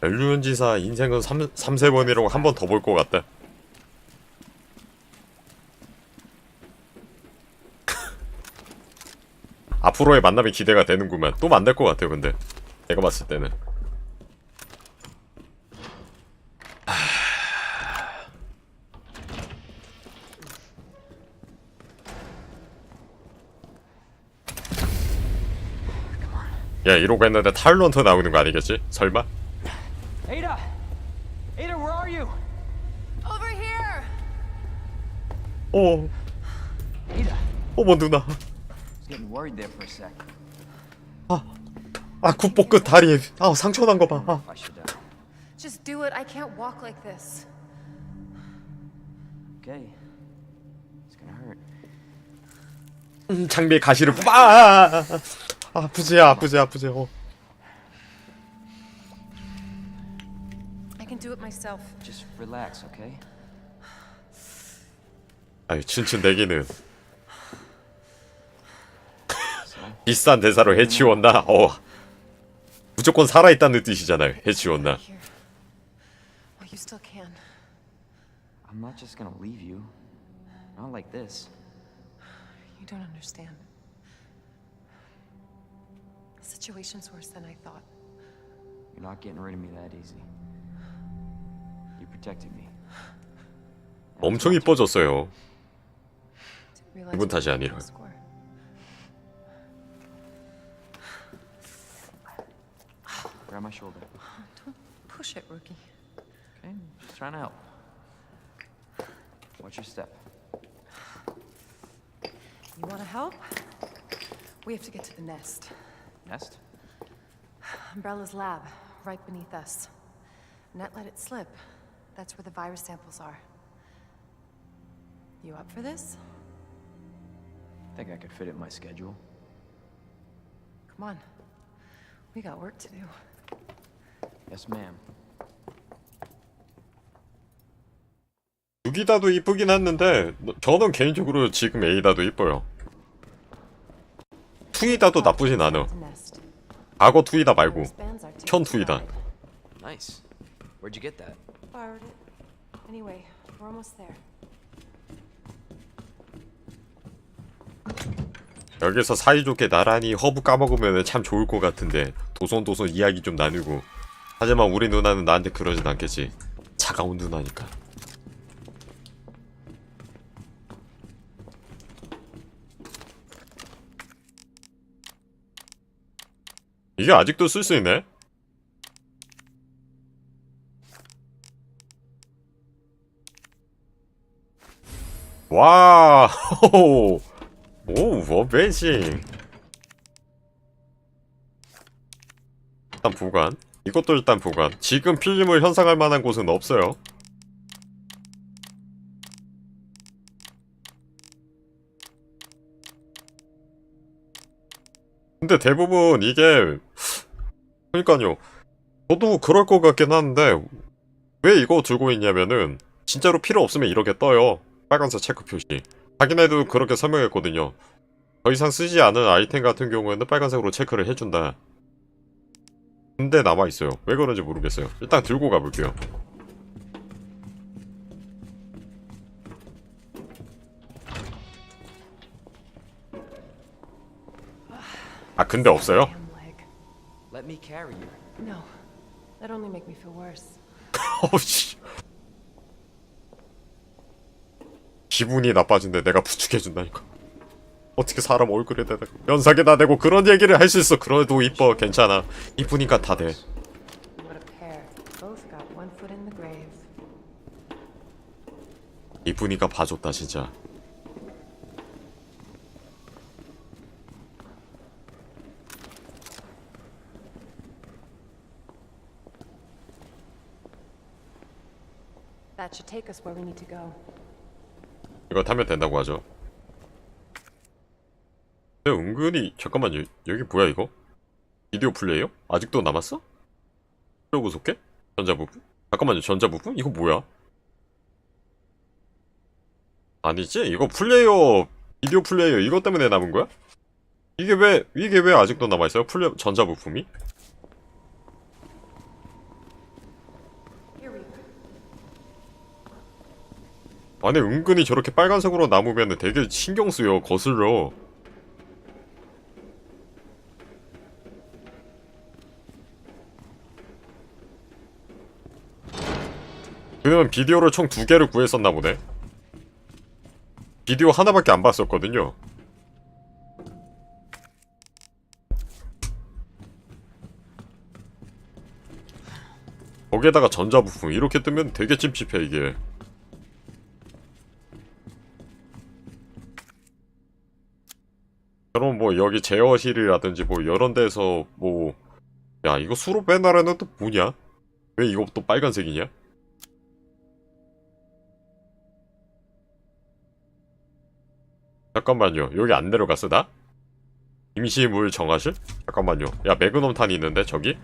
멸류연지사 인생은 3, 3, 세번이라고 한 번 더 볼 것 같다. 앞으로의 만남이 기대가 되는구만. 또 만날 것 같아요, 근데. 내가 봤을 때는. 야 이러고 했는데 탈런트 나오는 거 아니겠지? 설마? 어 Ada! 어머 누나 sec. 아 굿복 끝 다리에 아 상처 난 거 봐 아. I should, uh, Just do it. I can't walk like this. okay. It's gonna hurt. 음, 장비에 가시를 뽑아 아, 아, 아, 아프지 아프지 아프지 어. I can do it myself. Just relax, okay? 아유 춘춘 내기는 So, 비싼 대사로 해치웠나? 어 무조건 살아있다는 뜻이잖아요 해치웠나 you still can. I'm not just gonna leave you. Not like this. You don't understand. The situation's worse than I thought. You're not getting rid of me that easy. You protected me. 엄청 이뻐졌어요 이분 we 탓이 were 아니라. on score. Grab my shoulder. Don't push it, rookie. Okay? Just trying to help. Watch your step. You want to help? We have to get to the nest. Nest? Umbrella's lab, right beneath us. Net let it slip. That's where the virus samples are. You up for this? Think I could fit it in my schedule. Come on. We got work to do. Yes, ma'am. 유기다도 이쁘긴 했는데 저는 개인적으로 지금 에이다도 이뻐요 투이다도 나쁘진 않아. 과거 투이다 말고 현 투이다. Nice. Where'd you get that? Borrowed it. Anyway, we're almost there. 여기서 사이좋게 나란히 허브 까먹으면 참 좋을 것 같은데 도손도손 이야기 좀 나누고. 하지만 우리 누나는 나한테 그러진 않겠지. 차가운 누나니까. 이게 아직도 쓸 수 있네? 와, 오, 워베싱. 일단 보관. 이것도 일단 보관. 지금 필름을 현상할 만한 곳은 없어요. 근데 대부분 이게 그러니까요. 저도 그럴 것 같긴 한데 왜 이거 들고 있냐면은 진짜로 필요 없으면 이렇게 떠요. 빨간색 체크 표시. 자기네도 그렇게 설명했거든요. 더 이상 쓰지 않은 아이템 같은 경우에는 빨간색으로 체크를 해준다. 근데 남아있어요. 왜 그런지 모르겠어요. 일단 들고 가볼게요. 아 근데 없어요? Leg. Let me carry you. No. That only make me feel worse. 어씨 기분이 나빠진데 내가 부축해준다니까. 어떻게 사람 얼굴에 대고 면상에다 대고 그런 얘기를 할 수 있어. 그래도 이뻐. 괜찮아. 이쁘니까 다돼. 이쁘니까 봐줬다 진짜. That should take us where we need to go. 이거 타면 된다고 하죠 근데 은근히 잠깐만요 여기 뭐야 이거? 비디오 플레이어? 아직도 남았어? 플러그 속해? 전자부품? 잠깐만요 전자부품? 이거 뭐야? 아니지? 이거 플레이어 비디오 플레이어 이것 때문에 남은 거야? 이게 왜 이게 왜 아직도 남아 있어요? 플레 전자부품이? 아니 은근히 저렇게 빨간색으로 남으면 되게 신경 쓰여 거슬려 그는 비디오를 총 두 개를 구했었나 보네. 비디오 하나밖에 안 봤었거든요. 거기에다가 전자부품 이렇게 뜨면 되게 찝찝해 이게 그럼 뭐 여기 제어실이라든지 뭐 이런 데서 뭐 야 이거 수로 빼나라는 또 뭐냐? 왜 이거 또 빨간색이냐? 잠깐만요 여기 안 내려갔어 나? 임시물 정화실? 잠깐만요 야 매그넘 탄이 있는데 저기?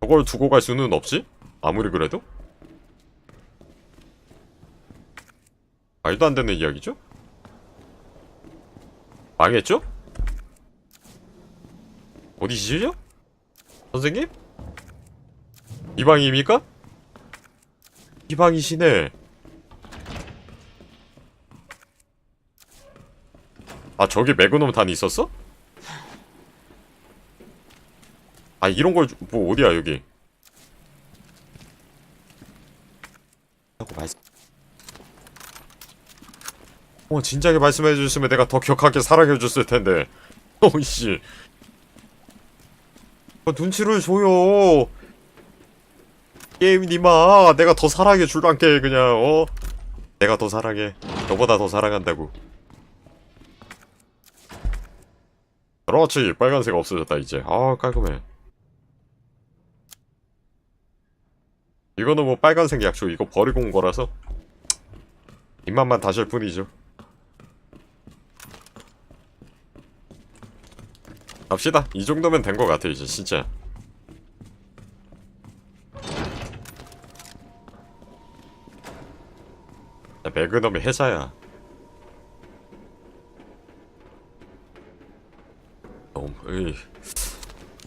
저걸 두고 갈 수는 없지? 아무리 그래도? 말도 안 되는 이야기죠? 망했죠? 어디시죠? 선생님? 이 방입니까? 이 방이시네. 아 저기 매그넘 탄이 있었어? 아 이런 걸 뭐 어디야 여기? 하고 말씀. 어 진작에 말씀해 주셨으면 내가 더 격하게 사랑해 줬을 텐데. 어이씨. 어, 눈치를 줘요. 게임님아, 내가 더 사랑해 줄란게 그냥 어. 내가 더 사랑해. 너보다 더 사랑한다고. 그렇지, 빨간색 없어졌다 이제. 아 깔끔해. 이거는 뭐 빨간색 약초 이거 버리고 온 거라서 입맛만 다실 뿐이죠. 갑시다. 이 정도면 된 것 같아 이제 진짜. 야, 매그넘의 해자야. 너무 으이.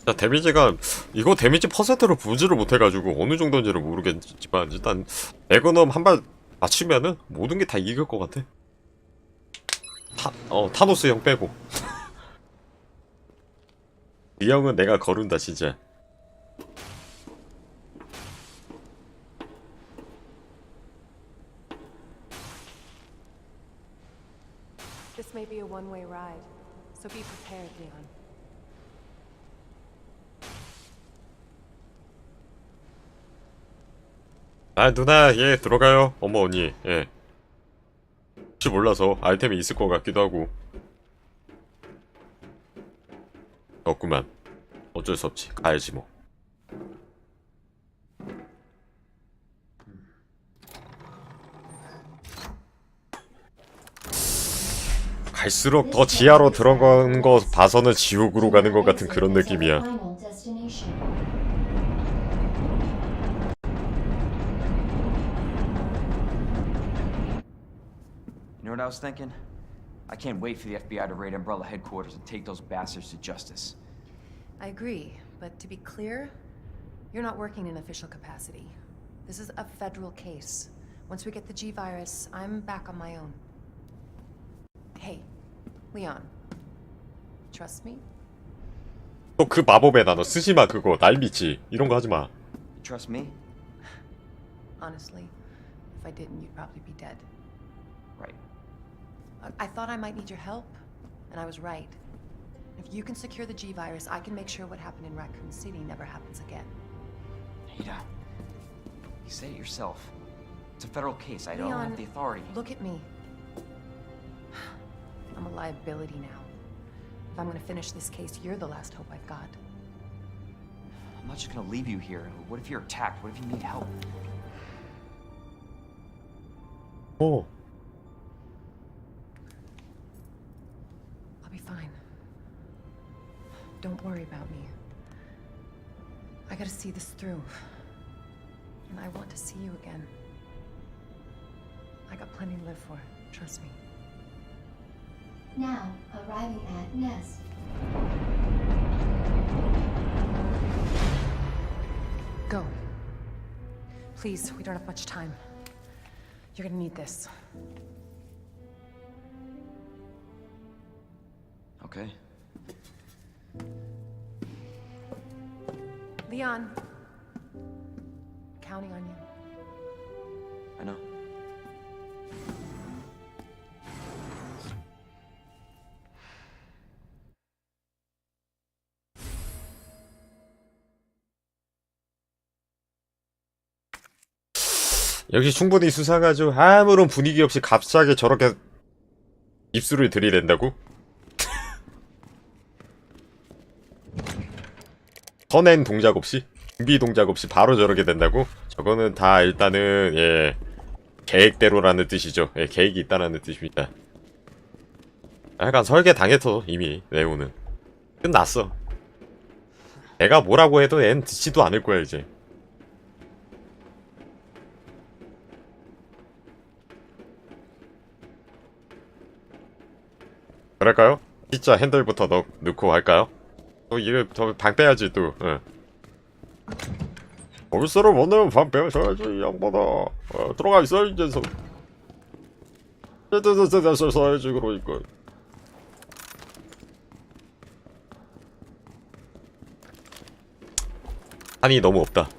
자 데미지가 이거 데미지 퍼센트로 보지를 못해가지고 어느 정도인지를 모르겠지만 일단 매그넘 한 발 맞추면은 모든 게 다 이길 것 같아. 타, 어 타노스 형 빼고. 이 형은 내가 거른다 진짜. This may be a one-way ride, so be prepared, Leon. 아 누나 예 들어가요 어머 언니 예 혹시 몰라서 아이템이 있을 것 같기도 하고 없구만 어쩔 수 없지 가야지 뭐 갈수록 더 지하로 들어간 거 봐서는 지옥으로 가는 것 같은 그런 느낌이야 I was thinking? I can't wait for the FBI to raid Umbrella headquarters and take those bastards to justice. I agree, but to be clear, you're not working in official capacity. This is a federal case. Once we get the G virus, I'm back on my own. Hey, Leon. Trust me? 또 그 마법의 단어 쓰지마 그거 날 믿지 이런 거 하지마 You trust me? Honestly, if I didn't, you'd probably be dead. Right. I, I thought I might need your help, and I was right. If you can secure the G virus, I can make sure what happened in Raccoon City never happens again. Ada, you said it yourself. It's a federal case. I don't Leon, have the authority. Look at me. I'm a liability now. If I'm gonna finish this case, you're the last hope I've got. I'm not just gonna leave you here. What if you're attacked? What if you need help? Oh. I'll be fine. Don't worry about me. I gotta see this through. And I want to see you again. I got plenty to live for, trust me. Now, arriving at Nest. Go. Please, we don't have much time. You're gonna need this. Okay. Leon. Counting on you. I know. 역시 충분히 수상하죠. 아무런 분위기 없이 갑자기 저렇게 입술을 들이댄다고? 선행 동작 없이? 준비 동작 없이 바로 저렇게 된다고? 저거는 다 일단은 예 계획대로라는 뜻이죠. 예, 계획이 있다라는 뜻입니다. 약간 설계 당했어 이미 네오는 끝났어. 내가 뭐라고 해도 앤 듣지도 않을 거야 이제. 그럴까요? 피자 핸들부터 넣, 넣고 할까요? 또 이거 더방 빼야지 또 응. 벌써로 못 내면 방 빼셔야지 이 양반아 어, 들어가 있어 이제 서 써야지 그러니까 한이 너무 없다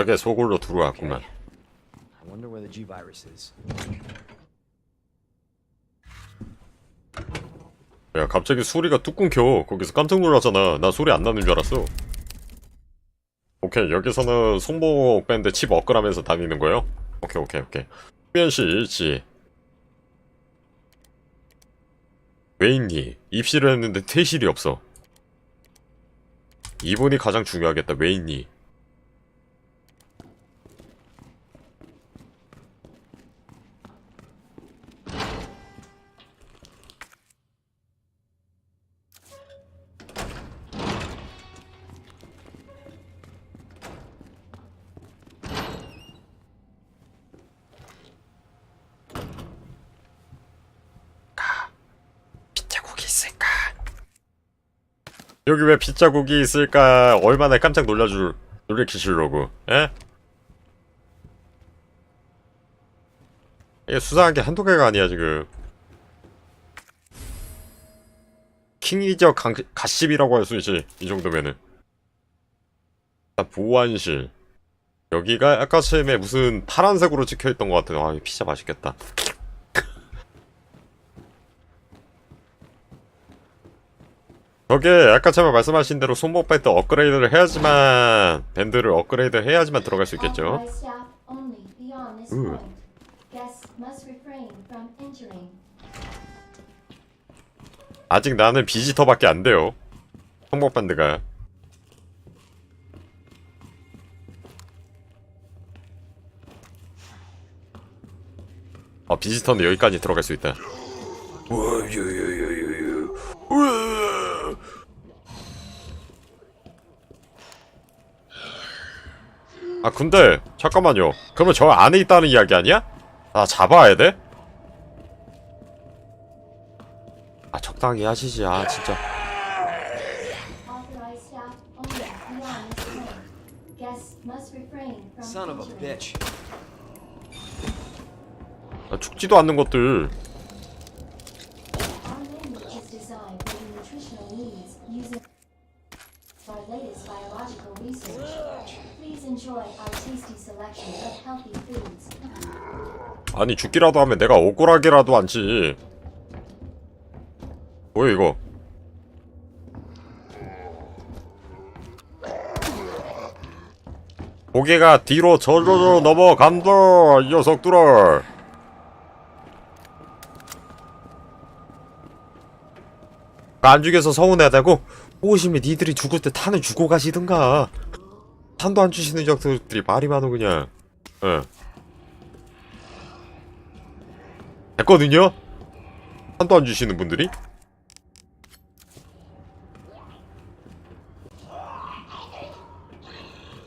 저게 소굴로 들어왔구만 I wonder where the G virus is. 야 갑자기 소리가 뚝 끊겨 거기서 깜짝 놀랐잖아 나 소리 안 나는 줄 알았어 오케이 여기서는 손목 밴드 칩 업글하면서 다니는 거예요? 오케이 오케이 오케이 후연씨 일치 왜 있니? 입시를 했는데 퇴실이 없어 이분이 가장 중요하겠다 왜 있니? 여기 왜 빗자국이 있을까? 얼마나 깜짝 놀라줄 놀래키시려고? 에? 이게 수상한 게 한두 개가 아니야 지금. 킹이저 강, 가십이라고 할 수 있지 이 정도면은. 아, 보안실. 여기가 아까 처음에 무슨 파란색으로 찍혀있던 것 같아. 아, 이 피자 맛있겠다. 저게 아까 제가 말씀하신 대로 손목 밴드 업그레이드를 해야지만 밴드를 업그레이드 해야지만 들어갈 수 있겠죠. 아직 나는 비지터밖에 안 돼요. 손목 밴드가. 어 비지터는 여기까지 들어갈 수 있다. 아 근데 잠깐만요. 그러면 저 안에 있다는 이야기 아니야? 아 잡아야 돼? 아 적당히 하시지. 아 진짜. 아, 죽지도 않는 것들. 아니 죽기라도 하면 내가 억울하게라도 앉지. 뭐야 이거? 고개가 뒤로 저절로 넘어간다 이 녀석들아. 안 죽여서 서운하다고? 오시면 니들이 죽을 때 탄을 주고 가시든가 탄도 안 주시는 적들이 말이 많어 그냥 예 됐거든요? 탄도 안 주시는 분들이?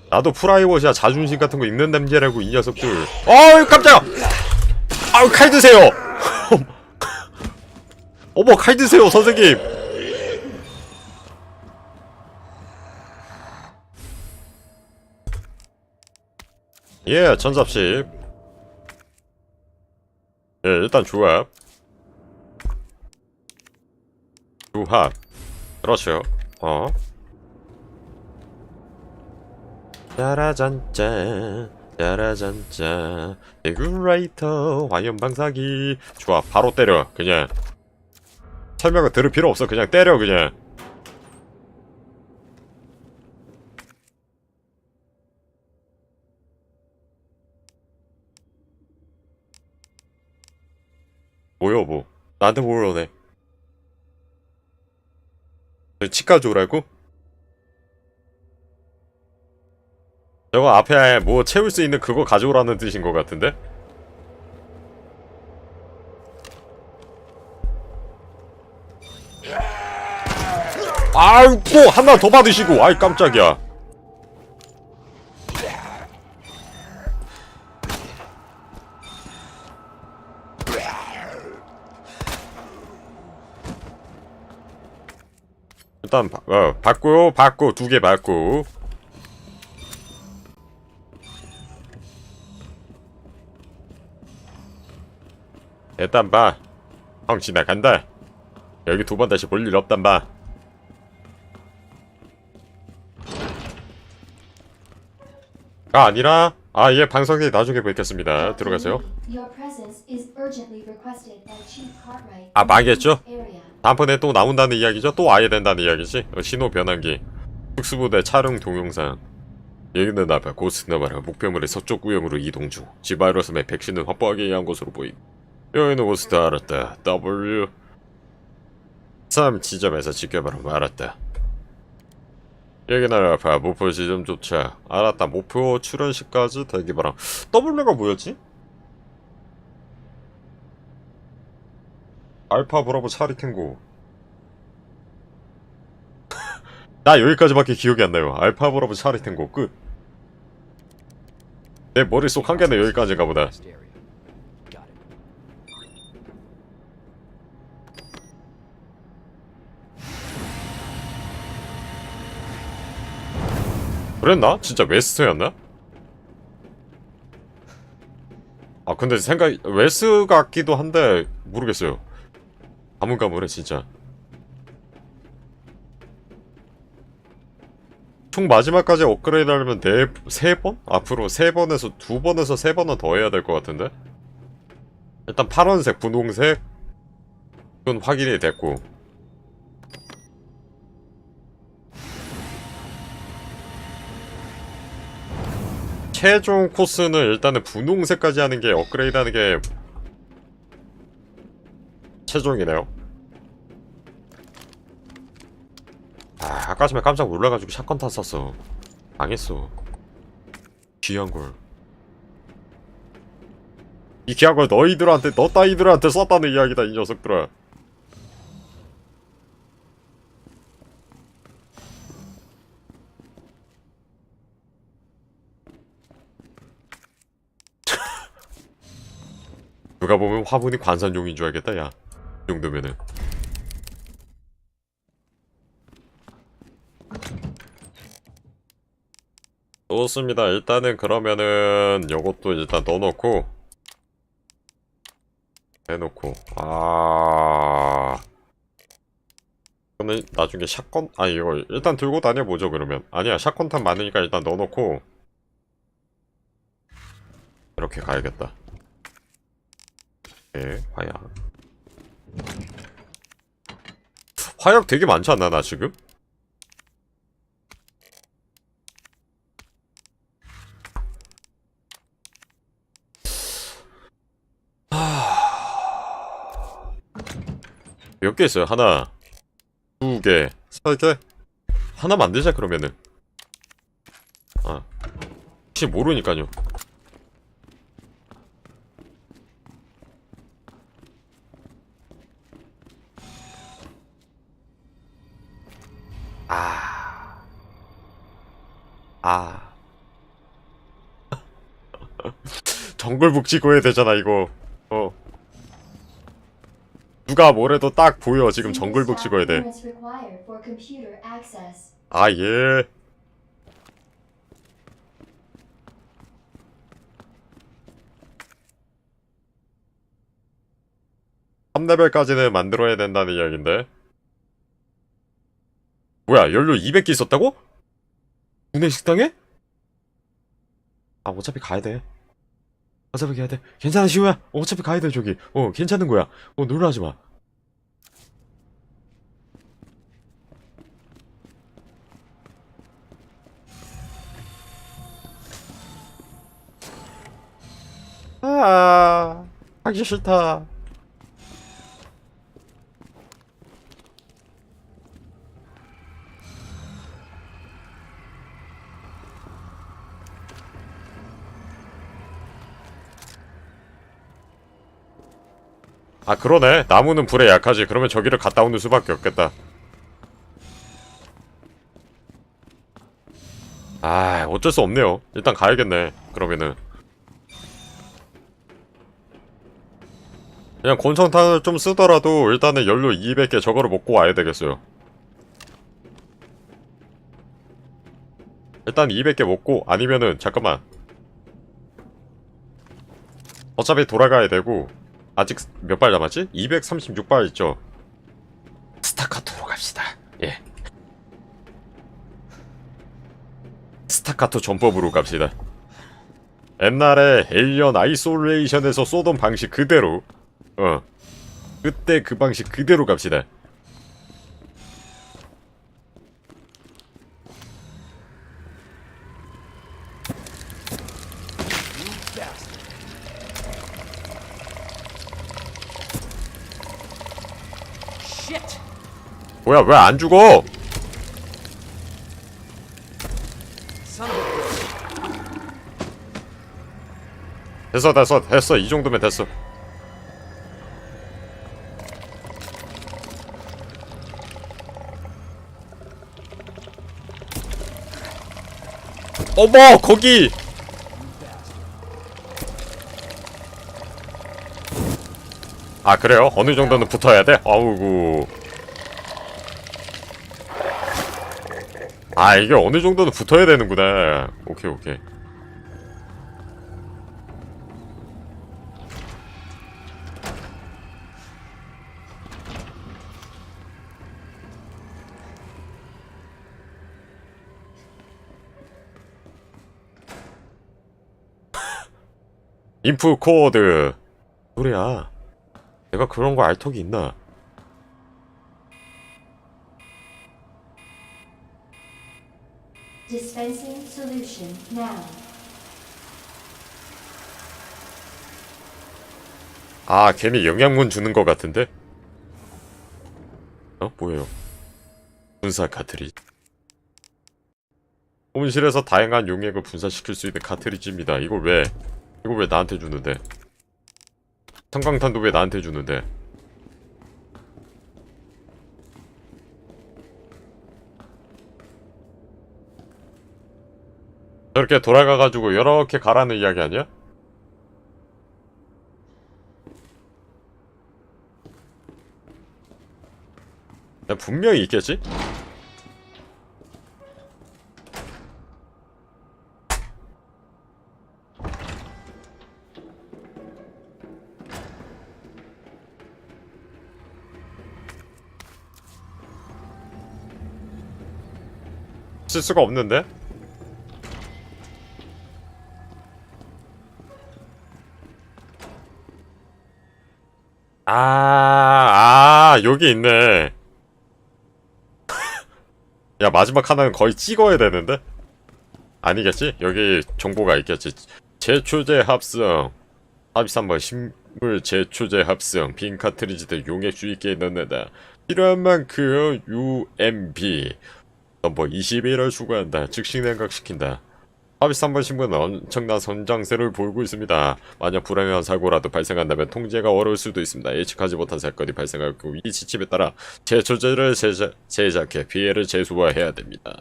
나도 프라이워시야 자존심 같은 거 있는 남자라고 이 녀석들. 어이 깜짝아! 아유 칼 드세요! 어머 칼 드세요 선생님! 예 전잡식 예 일단 조합 조합 그렇죠. 어. 짜라잔짠 짜라잔짠 에그라이터 화염 방사기. 좋아 바로 때려 그냥. 설명을 들을 필요 없어 그냥 때려 그냥 뭐요 뭐 나한테 뭘 원해 치과 줘라고? 저거 앞에 뭐 채울 수 있는 그거 가져오라는 뜻인 것 같은데? 아이고 하나 더 받으시고 아이 깜짝이야 일단 바, 어, 받고 받고 두 개 받고 일단 봐. 형 지나간다. 여기 두 번 다시 볼 일 없단 봐. 아 아니라 아 예 방송에 나중에 뵙겠습니다. 들어가세요. 아 망했죠? 다음번에 또 나온다는 이야기죠? 또 와야 된다는 이야기지? 어, 신호 변환기 특수부대 촬영 동영상 여기는 앞에 고스트너바라 목표물의 서쪽 구역으로 이동 중 지바이러스의 백신을 확보하기 위한 것으로 보임 여기는 고스트 알았다 W 3 지점에서 지켜봐라 알았다 여기는 알파 목표 지점 조차. 알았다. 목표 출현시까지 대기 바람. W가 뭐였지? 알파 브라보 차리 탱고 나 여기까지밖에 기억이 안 나요. 알파 브라보 차리 탱고 끝. 내 머릿속 한 개는 여기까지인가 보다 Next area. Got it. 그랬나? 진짜 웨스트였나? 아 근데 생각 웨스 같기도 한데 모르겠어요 가물가물해 진짜 총 마지막까지 업그레이드 하려면 네, 세 번? 앞으로 세 번에서 두 번에서 세 번은 더 해야 될 것 같은데? 일단 파란색, 분홍색 그건 확인이 됐고 최종 코스는 일단은 분홍색까지 하는 게 업그레이드 하는 게 최종이네요. 아, 아까 전에 깜짝 놀라가지고 샷건 탔었어. 망했어. 귀한 걸. 이 귀한 걸 너희들한테, 너 따위들한테 썼다는 이야기다, 이 녀석들아. 누가 보면 화분이 관산용인 줄 알겠다, 야. 이 정도면은. 좋습니다. 일단은 그러면은 요것도 일단 넣어놓고 해놓고 아 이거는 나중에 샷건 아 이거 일단 들고 다녀보죠 그러면 아니야 샷건탄 많으니까 일단 넣어놓고 이렇게 가야겠다 예 화약 화약 되게 많지 않나 나 지금? 몇 개 있어요? 하나, 두 개, 세 개? 하나 만들자 그러면은 아 혹시 모르니까요 아. 정글북 찍어야 되잖아, 이거. 어. 누가 뭐래도 딱 보여, 지금 정글북 찍어야 돼. Clearance required for computer access. 아, 예. 삼레벨까지는 만들어야 된다는 이야기인데. 뭐야, 연료 200개 있었다고? 국내 식당에? 아, 어차피 가야 돼. 어차피 가야 돼. 괜찮아, 시우야. 어차피 가야 돼, 저기. 어, 괜찮은 거야. 어, 놀라지 마. 아, 하기 싫다. 아, 그러네. 나무는 불에 약하지. 그러면 저기를 갔다 오는 수밖에 없겠다. 아, 어쩔 수 없네요. 일단 가야겠네. 그러면은. 그냥 권총탄을 좀 쓰더라도 일단은 연료 200개 저거를 먹고 와야 되겠어요. 일단 200개 먹고 아니면은 잠깐만. 어차피 돌아가야 되고 아직 몇 발 남았지? 236발 있죠. 스타카토로 갑시다. 예. 스타카토 전법으로 갑시다. 옛날에 에일리언 아이솔레이션에서 쏘던 방식 그대로 어 그때 그 방식 그대로 갑시다 뭐야 왜 안 죽어. 됐어 됐어 됐어 이 정도면 됐어 어머 거기 아 그래요? 어느 정도는 붙어야 돼? 아우구 아 이게 어느 정도는 붙어야 되는구나. 오케이 오케이. 인프 코드. 소리야. 내가 그런 거 알 턱이 있나 Dispensing solution now. 아 괜히 영양분 주는 거 같은데? 어? 뭐예요? 분사 카트리지. 온실에서 다양한 용액을 분사시킬 수 있는 카트리지입니다. 이걸 왜? 이걸 왜 나한테 주는데? 성광탄도 왜 나한테 주는데 저렇게 돌아가가지고 이렇게 가라는 이야기 아니야? 야, 분명히 있겠지? 쓸 수가 없는데? 아, 아, 여기 있네. 야, 마지막 하나는 거의 찍어야 되는데? 아니겠지? 여기 정보가 있겠지. 제초제 합성. 43번 식물 제초제 합성. 빈 카트리지들 용액 주입기에 넣는다. 필요한 만큼 UMB. 넘버 21을 추구한다. 즉시 냉각시킨다. 43번 신문은 엄청난 선장세를 보이고 있습니다. 만약 불행한 사고라도 발생한다면 통제가 어려울 수도 있습니다. 예측하지 못한 사건이 경우 이 지침에 따라 제초제를 제작, 제작해 피해를 최소화해야 됩니다.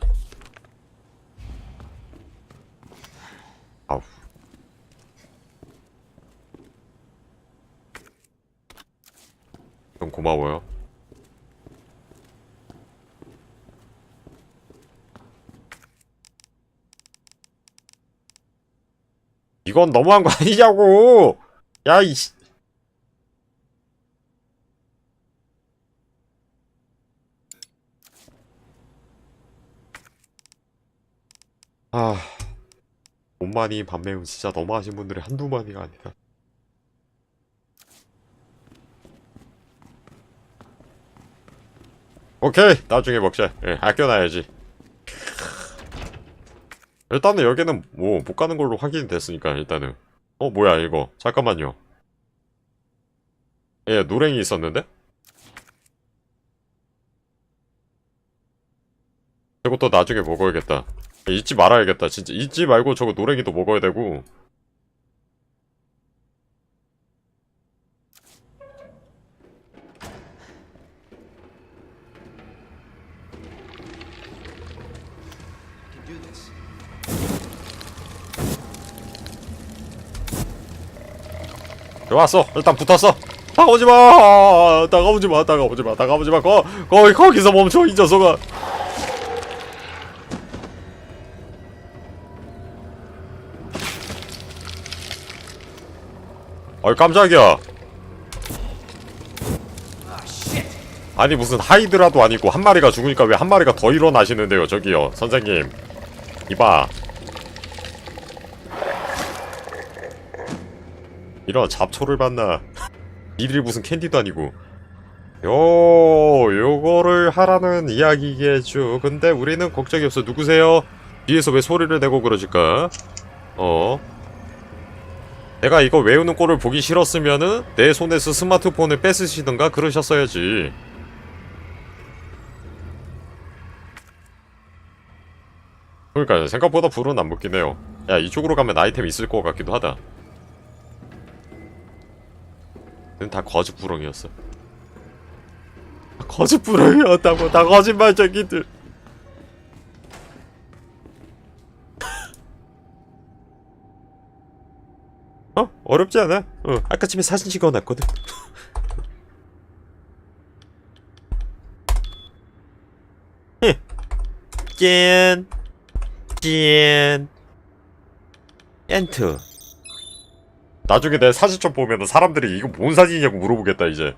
아우. 좀 고마워요. 이건 너무한 거 아니냐고! 야, 이씨. 아. 옷만이 밤매운 진짜 너무하신 분들이 한두 마디가 아니다. 오케이! 나중에 먹자. 예, 아껴놔야지. 일단은 여기는 뭐 못 가는 걸로 확인이 됐으니까 일단은. 어 뭐야 이거. 잠깐만요. 예 노랭이 있었는데? 저것도 나중에 먹어야겠다. 잊지 말아야겠다 진짜. 잊지 말고 저거 노랭이도 먹어야 되고. Do this. 좋았어. 일단 붙었어. 다가오지마. 다가오지마. 다가오지마. 다가오지마. 거, 거기 거기서 멈춰 이 녀석아. 어이 깜짝이야! 아니 무슨 하이드라도 아니고 한 마리가 죽으니까 왜 한 마리가 더 일어나시는데요 저기요 선생님. 이봐 이런 잡초를 봤나. 이들이 무슨 캔디도 아니고. 요 요거를 하라는 이야기겠죠 근데 우리는 걱정이 없어. 누구세요? 뒤에서 왜 소리를 내고 그러실까? 어? 내가 이거 외우는 꼴을 보기 싫었으면은 내 손에서 스마트폰을 뺏으시던가 그러셨어야지. 그러니까 생각보다 불은 안 붙긴 해요. 야 이쪽으로 가면 아이템 있을 것 같기도 하다 다 거짓부렁이었어. 거짓부렁이었다고? 다 거짓말쟁이들. 어? 어렵지 않아? 어, 아까쯤에 사진 찍어놨거든. 짠. 짠. 엔트 나중에 내 사진 좀 보면 사람들이 이거 뭔 사진이냐고 물어보겠다 이제